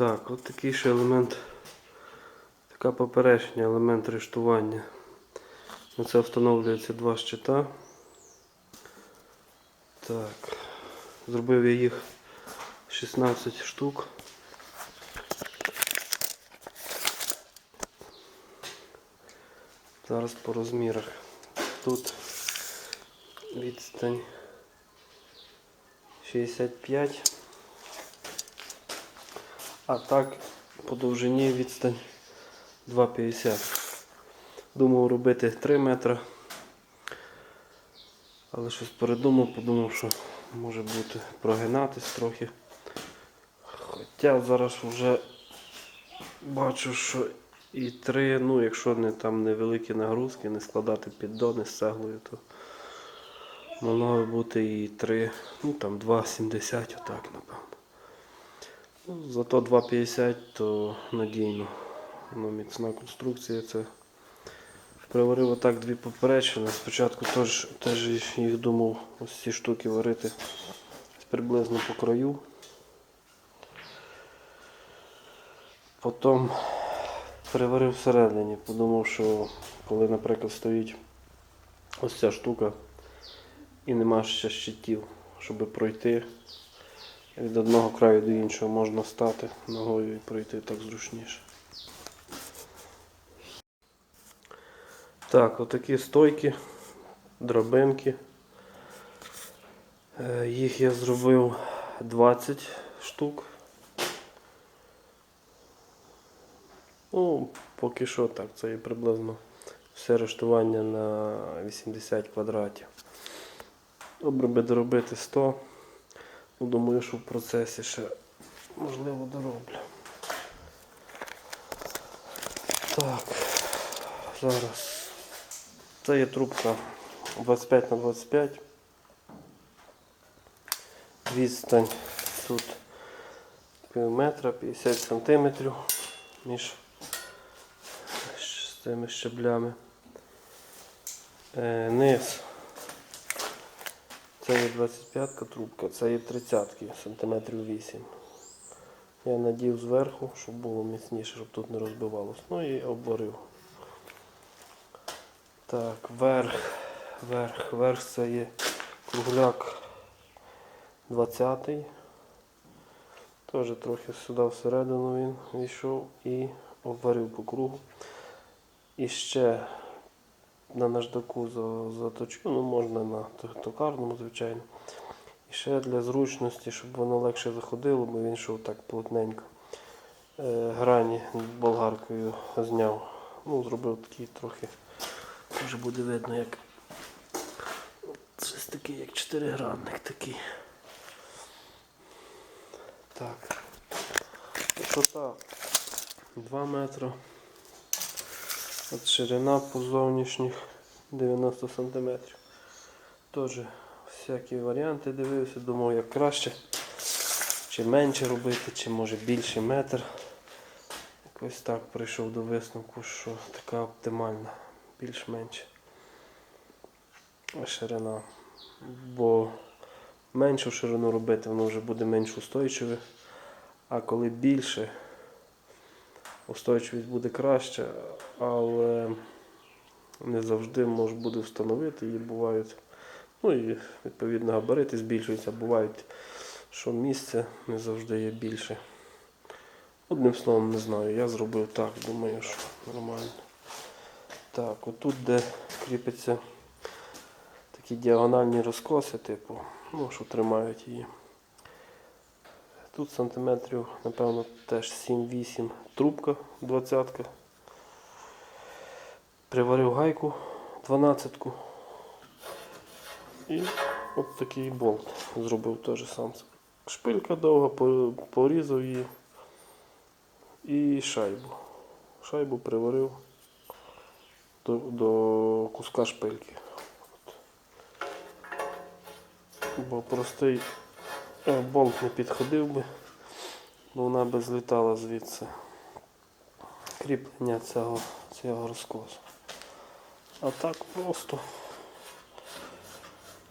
Так, от такий ще елемент, така поперечня елемент рештування. На це встановлюється два щита. Так, зробив я їх 16 штук. Зараз по розмірах. Тут відстань 65. А так по довжині відстань 2,50. Думав робити 3 метри. Але щось передумав, подумав, що може бути прогинатись трохи. Хоча зараз вже бачу, що і 3, ну якщо не там невеликі нагрузки, не складати піддони з цеглою, то могло бути і 3, ну там 2,70 отак, напевно. Зато 2,50 то надійно. Ну, міцна конструкція. Це приварив отак дві поперечини. Спочатку теж, теж їх думав ось ці штуки варити приблизно по краю. Потім переварив всередині, подумав, що коли, наприклад, стоїть ось ця штука і нема ще щитів, щоб пройти від одного краю до іншого можна стати ногою і пройти так зручніше. Так, отакі стойки, драбинки. Е, Їх я зробив 20 штук. Ну, поки що так, це є приблизно все рештування на 80 квадратів. Добре би доробити 100. Ну, думаю, що в процесі ще можливо дороблю. Так, зараз. Це є трубка 25 на 25. Відстань тут пів метра, 50 сантиметрів між цими щеблями. Е, низ. Це є 25 трубка, це є 30 сантиметрів 8. Я надів зверху, щоб було міцніше, щоб тут не розбивалось. Ну і обварив. Так, верх, верх, верх це є кругляк 20-й. Теж трохи сюди всередину він війшов і обварив по кругу. І ще на наждаку за- заточу, ну можна на токарному, звичайно. І ще для зручності, щоб воно легше заходило, бо він йшов так плотненько. Е, грані болгаркою зняв. Ну, зробив такий трохи. Вже буде видно, як щось таке, як чотиригранник такий. Так. Висота 2 метри. От ширина по зовнішніх 90 см. Теж всякі варіанти дивився, думав як краще. Чи менше робити, чи може більше метр. Якось так прийшов до висновку, що така оптимальна, більш-менш ширина. Бо меншу ширину робити, воно вже буде менш устойчиве. А коли більше, устойчивість буде краще, але не завжди може буде встановити. І бувають, ну і відповідно габарити збільшуються, бувають, що місце не завжди є більше. Одним словом, не знаю, я зробив так, думаю, що нормально. Так, отут, де кріпиться такі діагональні розкоси, типу, ну, що тримають її. Тут сантиметрів, напевно, теж 7-8 трубка 20. Приварив гайку 12-ку. І от такий болт зробив теж сам. Шпилька довга, порізав її і шайбу. Шайбу приварив до, до куска шпильки. От. Бо простий е, болт не підходив би, бо вона би злітала звідси кріплення цього, цього розкосу. А так просто.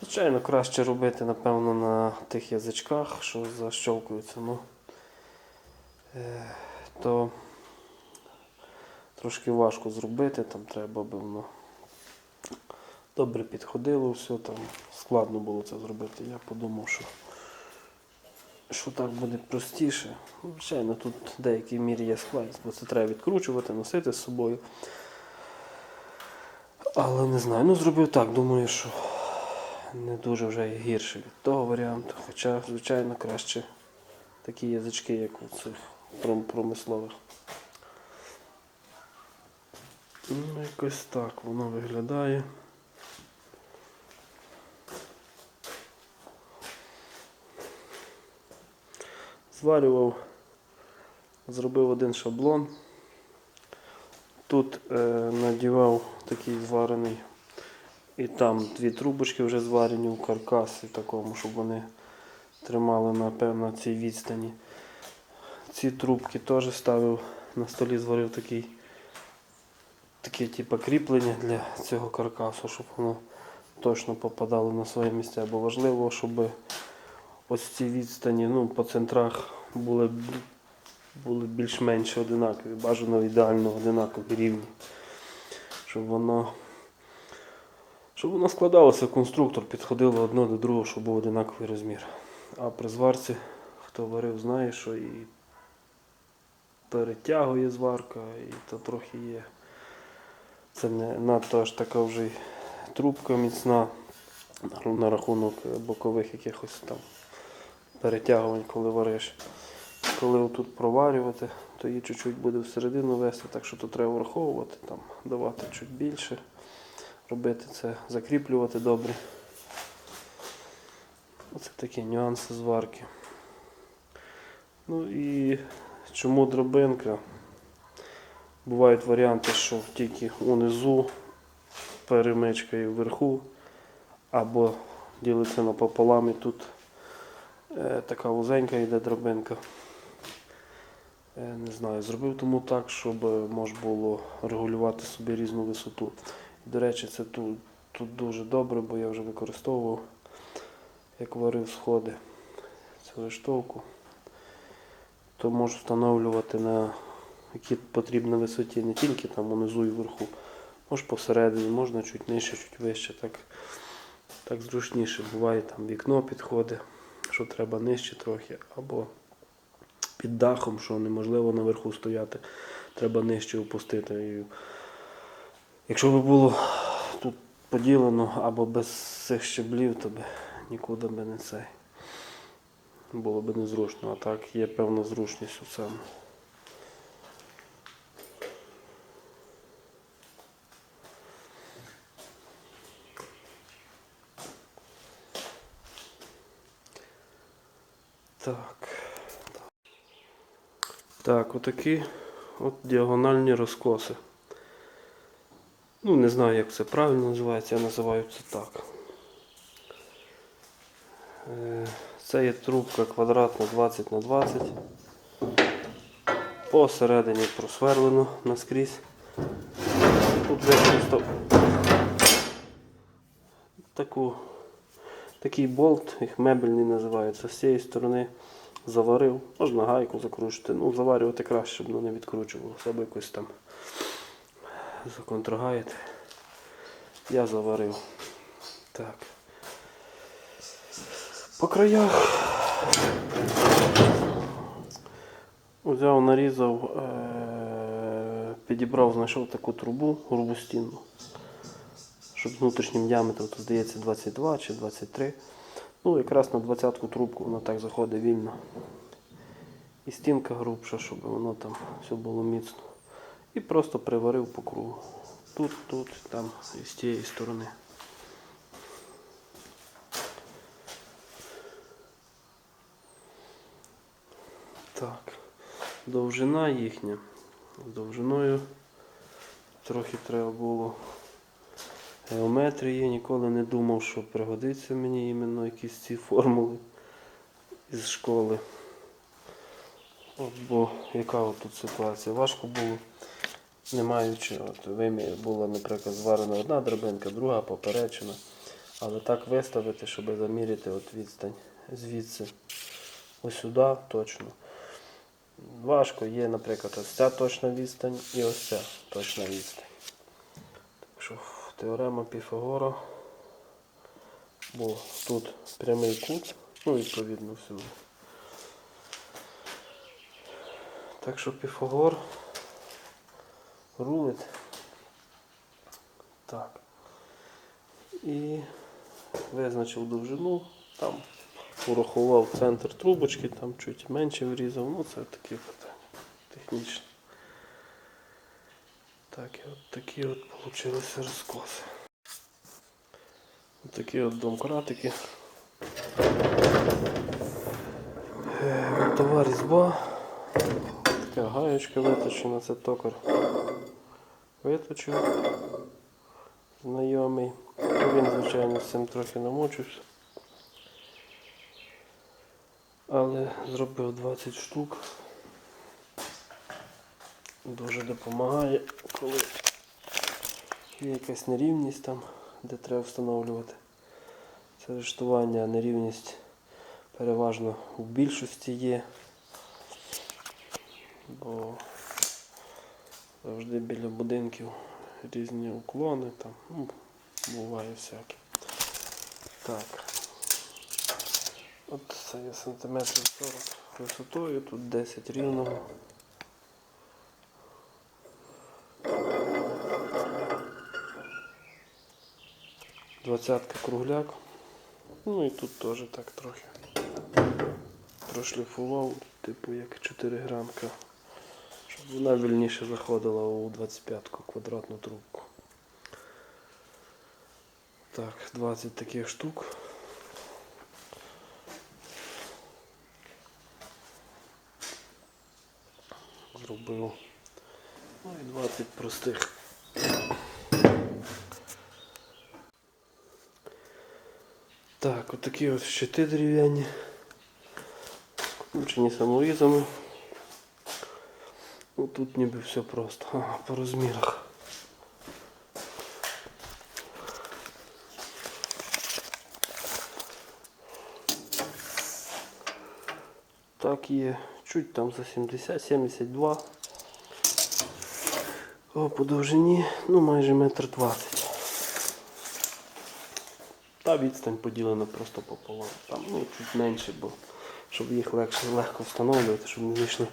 Звичайно, краще робити, напевно, на тих язичках, що защолкуються. Ну, е, то трошки важко зробити, там треба би воно добре підходило, все там складно було це зробити. Я подумав, що, що так буде простіше. Ну, Звичайно, тут в деякій мірі є складність, бо це треба відкручувати, носити з собою. Але не знаю, ну зробив так, думаю, що не дуже вже гірше від того варіанту. Хоча, звичайно, краще такі язички, як у цих промислових. Ну, якось так воно виглядає. Зварював, зробив один шаблон. Тут е, надівав такий зварений, і там дві трубочки вже зварені в каркасі такому, щоб вони тримали напевно цій відстані. Ці трубки теж ставив на столі, зварив такий, таке типу кріплення для цього каркасу, щоб воно точно попадало на свої місця. Бо важливо, щоб ось ці відстані ну, по центрах були, були більш-менш одинакові, бажано ідеально одинакові рівні. Щоб воно, щоб воно складалося, конструктор підходило одно до другого, щоб був одинаковий розмір. А при зварці, хто варив, знає, що і перетягує зварка, і то трохи є. Це не надто аж така вже трубка міцна на рахунок бокових якихось там перетягувань, коли вариш. Коли отут проварювати, то її чуть-чуть буде всередину вести, так що тут треба враховувати, там, давати чуть більше, робити це, закріплювати добре. Оце такі нюанси зварки. Ну і чому дробинка? Бувають варіанти, що тільки унизу перемичка і вверху, або ділиться напополам і тут е, така вузенька йде дробинка. Е, не знаю, зробив тому так, щоб можна було регулювати собі різну висоту. До речі, це тут, тут дуже добре, бо я вже використовував, як варив сходи цю рештовку, то можу встановлювати на якій потрібна висоті, не тільки там унизу і вверху, може посередині, можна чуть нижче, чуть вище. Так, так зручніше. Буває там вікно підходить, що треба нижче трохи, або під дахом, що неможливо наверху стояти, треба нижче опустити. Якщо б було тут поділено або без цих щеблів, то би нікуди би не цей. Було б незручно, а так є певна зручність у цьому. Так. Так, отакі от діагональні розкоси. Ну, не знаю, як це правильно називається, я називаю це так. Е, Це є трубка квадратна 20 на 20. Посередині просверлено наскрізь. Тут використав таку, такий болт, їх мебельний називається. З цієї сторони заварив, можна гайку закручити. Ну, заварювати краще, щоб воно не відкручувалося, або якось там законтрагаєте. Я заварив. Так. По краях взяв, нарізав, е- підібрав, знайшов таку трубу грубу стінну, щоб з внутрішнім діаметром, тут здається 22 чи 23. Ну, якраз на 20-ку трубку воно так заходить вільно. І стінка грубша, щоб воно там все було міцно. І просто приварив по кругу. Тут, тут, там і з тієї сторони. Так, довжина їхня. З довжиною трохи треба було геометрії. Ніколи не думав, що пригодиться мені іменно якісь ці формули із школи. От, бо яка от тут ситуація? Важко було, не маючи, от вимі була, наприклад, зварена одна драбинка, друга поперечина. Але так виставити, щоб заміряти от відстань звідси ось сюди точно. важко, є, наприклад, ось ця точна відстань і ось ця точна відстань. Так що теорема Піфагора, бо тут прямий кут, ну відповідно всюди. Так що Піфагор рулить. Так. І визначив довжину, там урахував центр трубочки, там чуть менше врізав, ну це такі питання технічні. Так, і от такі от получилися розкоси. От такі от домкратики. Е, Винтова різьба. Така гаєчка виточена, це токар виточив. Знайомий. Він, звичайно, з цим трохи намучився. Але зробив 20 штук. Дуже допомагає, коли є якась нерівність там, де треба встановлювати. Це рештування, нерівність переважно в більшості є. Бо завжди біля будинків різні уклони там. Ну, буває всяке. Так. От це є сантиметрів 40 висотою, тут 10 рівного. Двадцятка кругляк. Ну і тут теж так трохи прошліфував, типу як 4 грамка, щоб вона вільніше заходила у 25-ку квадратну трубку. Так, 20 таких штук. Зробив. Ну і 20 простих. Так, отакі от щити дерев'яні. Скручені саморізами. Ну тут ніби все просто. Ага, по розмірах. Так є, чуть там за 70, 72. О, по довжині, ну майже метр двадцять. Та відстань поділена просто пополам. Там ну, чуть менше, бо щоб їх легше легко встановлювати, щоб не вийшли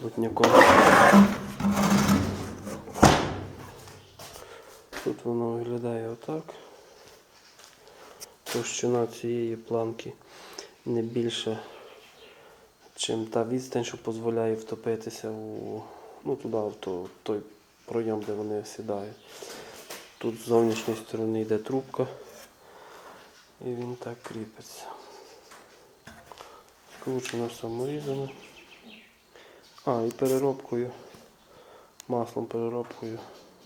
плотняком. Тут воно виглядає отак. Товщина цієї планки не більше, чим та відстань, що дозволяє втопитися у, ну, туди, в то- той пройом, де вони сідають. Тут з зовнішньої сторони йде трубка. І він так кріпиться. Скручено саморізами. А, і переробкою, маслом переробкою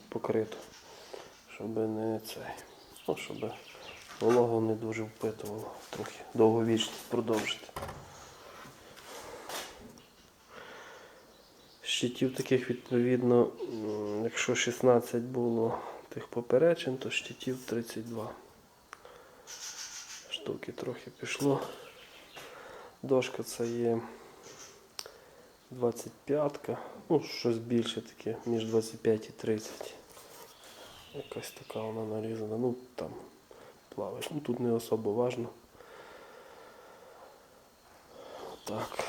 покрито. Щоб не цей. Ну, щоб вологу не дуже впитувало трохи довговічність продовжити. Щитів таких відповідно, якщо 16 було тих поперечин, то щитів 32 штуки трохи пішло. Дошка це є 25-ка, ну щось більше таке, між 25 і 30. Якась така вона нарізана, ну там плаваєш. Ну тут не особо важно. Так.